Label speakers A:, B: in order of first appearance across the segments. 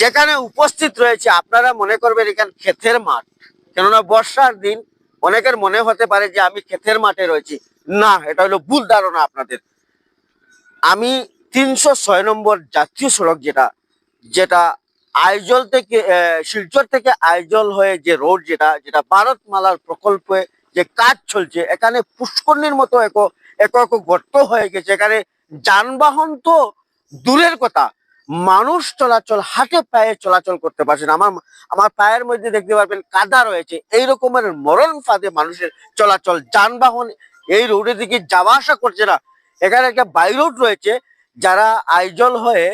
A: যেখানে উপস্থিত রয়েছে, আপনারা মনে করবেন এখানে ক্ষেতের মাঠ। কেননা বর্ষার দিন অনেকের মনে হতে পারে যে আমি ক্ষেতের মাঠে রয়েছি। না, এটা হলো ভুল ধারণা আপনাদের। আমি তিনশো ছয় নম্বর জাতীয় সড়ক যেটা যেটা আইজল থেকে শিলচর থেকে আইজল হয়ে যে রোড যেটা যেটা ভারতমালার প্রকল্পে যে কাজ চলছে, এখানে পুষ্করণীর মতো এক এক গর্ত হয়ে গেছে। এখানে যানবাহন তো দূরের কথা মানুষ চলাচল হাটে পায়ে চলাচল করতে পারছে না। আমার আমার পায়ের মধ্যে দেখতে পারবেন কাদা রয়েছে। এই রকমের মরণ ফাঁদে মানুষের চলাচল যানবাহন এই রোডের দিকে যাওয়া আসা করছে না। এখানে একটা বাই রোড রয়েছে যারা আইজল হয়ে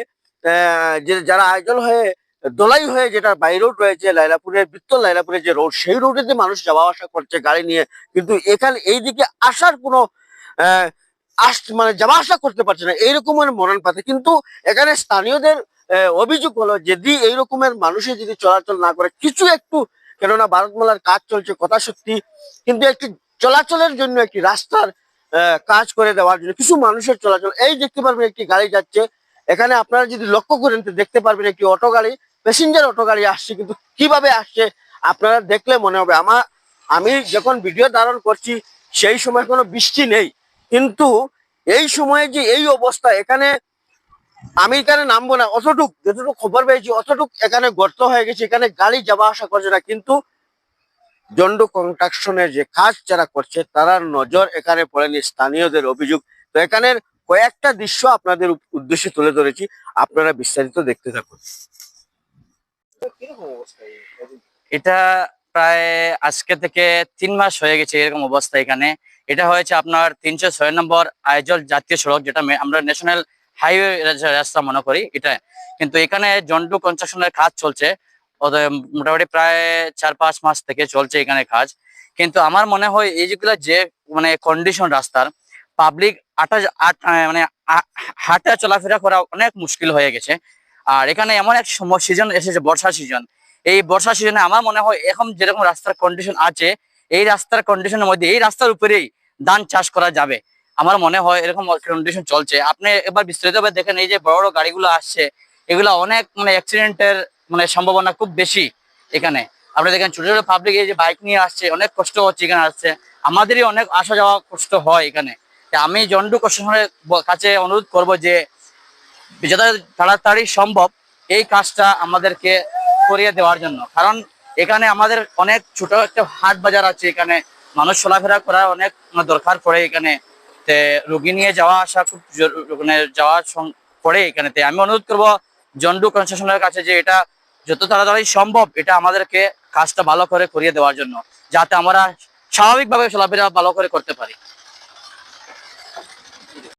A: যারা আইজল হয়ে দোলাই হয়ে যেটা বাই রোড রয়েছে লাইলাপুরের বিত্তল লাইলাপুরের যে রোড সেই রোডেতে মানুষ যাওয়া আসা করছে গাড়ি নিয়ে। কিন্তু এখানে এই দিকে আসার কোনো আহ, আস মানে যাওয়া আসা করতে পারছে না এইরকমের মরণ পাতে কিন্তু এখানে স্থানীয়দের অভিযোগ হলো যদি এইরকমের মানুষের যদি চলাচল না করে, কিছু একটু, কেননা ভারতমালার কাজ চলছে কথা সত্যি, কিন্তু একটি চলাচলের জন্য একটি রাস্তার কাজ করে দেওয়ার জন্য, কিছু মানুষের চলাচল, এই দেখতে পারবেন একটি গাড়ি যাচ্ছে। এখানে আপনারা যদি লক্ষ্য করেন, তো দেখতে পারবেন একটি অটো গাড়ি প্যাসেঞ্জার অটো গাড়ি আসছে, কিন্তু কীভাবে আসছে, আপনারা দেখলে মনে হবে। আমার আমি যখন ভিডিও ধারণ করছি, সেই সময় কোনো বৃষ্টি নেই। কিন্তু এই সময়ে যে এই অবস্থা, এখানে আমি এখানে নামবো না, অতটুক, যতটুকু খবর পেয়েছি, অতটুক এখানে গর্ত হয়ে গেছে, এখানে গাড়ি যাওয়া আসা করছে না। কিন্তু জন্ডু কনস্ট্রাকশনের যে কাজ যারা করছে, তারা নজর এখানে পড়েনি, স্থানীয়দের অভিযোগ। তো এখানের কয়েকটা দৃশ্য আপনাদের উদ্দেশ্যে তুলে ধরেছি, আপনারা বিস্তারিত দেখতে থাকুন।
B: এটা প্রায় আজকে থেকে তিন মাস হয়ে গেছে এরকম অবস্থা এখানে। এটা হয়েছে আপনার তিনশো ছয় নম্বর আইজল জাতীয় সড়ক, যেটা আমরা ন্যাশনাল হাইওয়ে রাস্তা মনে করি এটা। কিন্তু এখানে জন্টু কনস্ট্রাকশনের কাজ চলছে। মোটামুটি প্রায় চার পাঁচ মাস থেকে চলছে এখানে কাজ। কিন্তু আমার মনে হয় এই যেগুলো যে মানে কন্ডিশন রাস্তার পাবলিক আটা মানে হাঁটা চলাফেরা করা অনেক মুশকিল হয়ে গেছে। আর এখানে এমন এক সিজন এসেছে, বর্ষা সিজন এই বর্ষা সিজনে আমার মনে হয় এখন যেরকম রাস্তার কন্ডিশন আছে এই রাস্তার কন্ডিশনের মধ্যে, এই রাস্তার উপরেই ধান চাষ করা যাবে। আমার মনে হয় এরকম কন্ডিশন চলছে। আপনি এবার বিস্তারিতভাবে দেখেন, এই যে বড় বড় গাড়িগুলো আসছে, এগুলো অনেক মানে অ্যাক্সিডেন্টের মানে সম্ভাবনা খুব বেশি এখানে। আপনি দেখেন, ছোট ছোট পাবলিক এই যে বাইক নিয়ে আসছে, অনেক কষ্ট হচ্ছে এখানে আসছে। আমাদেরই অনেক আসা যাওয়া কষ্ট হয় এখানে। আমি জন্ডু কষ্টের কাছে অনুরোধ করব যে, যত তাড়াতাড়ি সম্ভব এই কাজটা আমাদেরকে করিয়ে দেওয়ার জন্য। কারণ এখানে আমাদের অনেক ছোট একটা হাট বাজার আছে, এখানে মানুষ চলাফেরা করার অনেক দরকার পড়ে এখানে। তে রুগী নিয়ে যাওয়া আসা খুব মানে যাওয়া পড়ে এখানে আমি অনুরোধ করব জন্ডু কনস্ট্রাকশনের কাছে যে এটা যত তাড়াতাড়ি সম্ভব এটা আমাদেরকে কাজটা ভালো করে করিয়ে দেওয়ার জন্য, যাতে আমরা স্বাভাবিকভাবে চলাফেরা ভালো করে করতে পারি।